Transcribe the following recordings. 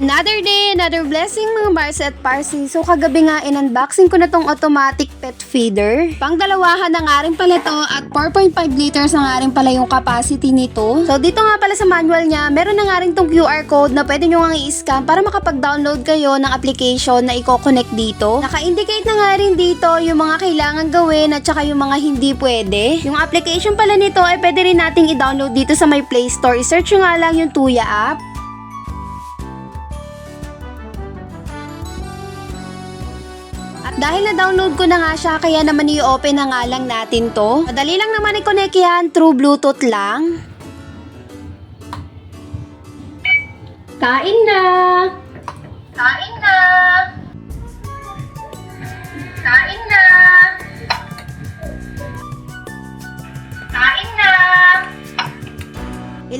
Another day, another blessing mga Mars at Parsi. So kagabi nga in-unboxing ko na tong automatic pet feeder. Pang dalawahan na nga pala to at 4.5 liters na nga rin pala yung capacity nito. So dito nga pala sa manual niya, meron na nga rin tong QR code na pwede nyo nga i-scan para makapag-download kayo ng application na i-connect dito. Naka-indicate na nga rin dito yung mga kailangan gawin at saka yung mga hindi pwede. Yung application pala nito ay pwede rin nating i-download dito sa my Play Store. I-search nyo nga lang yung Tuya app. At dahil na-download ko na nga siya, kaya naman i-open na nga lang natin to. Madali lang naman i-connect yan through Bluetooth lang. Kain na!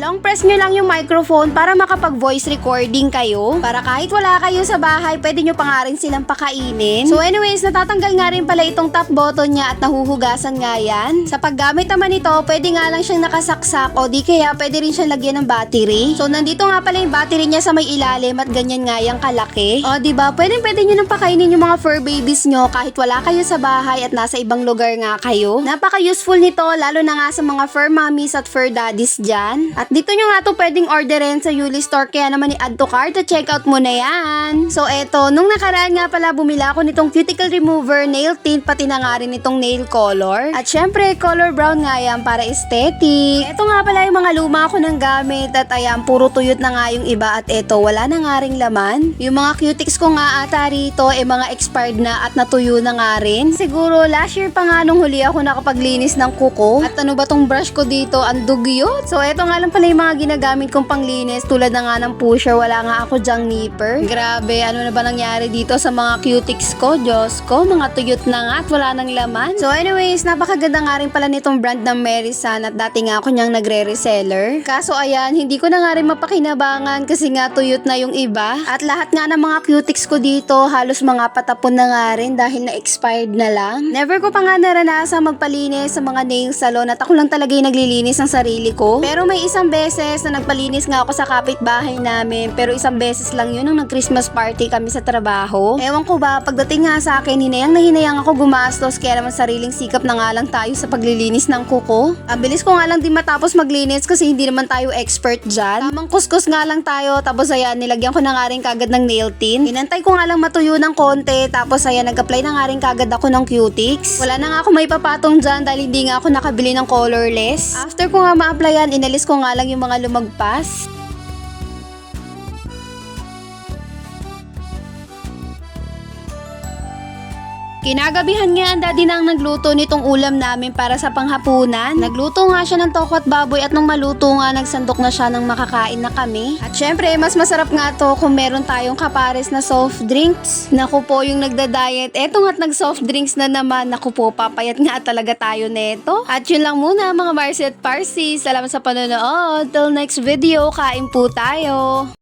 Ilong press nyo lang yung microphone para makapag-voice recording kayo. Para kahit wala kayo sa bahay, pwede nyo pa nga rin silang pakainin. So anyways, natatanggal nga rin pala itong top button niya at nahuhugasan nga yan. Sa paggamit naman ito, pwede nga lang siyang nakasaksak o di kaya pwede rin siyang lagyan ng battery. So nandito nga pala yung battery niya sa may ilalim at ganyan nga yung kalaki. O ba pwede pwede nyo nang pakainin yung mga fur babies nyo kahit wala kayo sa bahay at nasa ibang lugar nga kayo. Napaka-useful nito lalo na nga sa mga fur mommies at fur daddies dyan. At dito nyo nga to pwedeng orderin sa Yuli Store kaya naman i-add to cart at check out mo na yan. So eto, nung nakaraan nga pala bumila ako nitong cuticle remover, nail tint, pati na nga rin itong nail color. At syempre, color brown nga yan para aesthetic. Eto nga pala yung mga luma ko ng gamit at ayan, puro tuyot na nga yung iba at eto, wala na nga ring laman. Yung mga cutics ko nga ata rito, eh mga expired na at natuyo na nga rin. Siguro last year pa nga nung huli ako nakapaglinis ng kuko. At ano ba tong brush ko dito, ang dugyot. So eto nga lang pala yung mga ginagamit kong panglinis tulad na nga ng pusher, wala nga ako dyang nipper. Grabe, ano na ba nangyari dito sa mga cutics ko? Diyos ko, mga tuyot na nga at wala nang laman. So anyways, napakaganda nga rin pala nitong brand ng Merisan at dati nga ako niyang nagre-reseller. Kaso ayan, hindi ko na nga rin mapakinabangan kasi nga tuyot na yung iba. At lahat nga ng mga cutics ko dito, halos mga patapon na nga rin dahil na-expired na lang. Never ko pa nga naranasan magpalinis sa mga nail salon at ako lang talaga yung naglilinis ng sarili ko. Pero may isang beses na nagpalinis nga ako sa kapitbahay namin pero isang beses lang yun nung nag-Christmas party kami sa trabaho. Ewan ko ba, pagdating nga sa akin, hinayang na hinayang ako gumastos kaya naman sariling sikap na nga lang tayo sa paglilinis ng kuko. Ang bilis ko nga lang din matapos maglinis kasi hindi naman tayo expert dyan. Tamang kuskus nga lang tayo tapos ayan, nilagyan ko na nga rin kagad ng nail tint. Inantay ko nga lang matuyo ng konti tapos ayan, nag-apply na nga rin kagad ako ng cutics. Wala na nga ako may papatong dyan dahil hindi nga ako nakabili ng colorless. After ko nga ma-applyan, inalis ko nga lang yung mga lumagpas. Kinagabihan nga ang daddy nang nagluto nitong ulam namin para sa panghapunan. Nagluto nga siya ng toko at baboy at nung maluto nga nagsandok na siya ng makakain na kami. At syempre, mas masarap nga to kung meron tayong kapares na soft drinks. Naku po yung nagda-diet. Eto nga't nag-soft drinks na naman. Naku po, papayat nga talaga tayo neto. At yun lang muna mga Marcy at Parsi. Salamat sa panonood. Till next video, kain po tayo.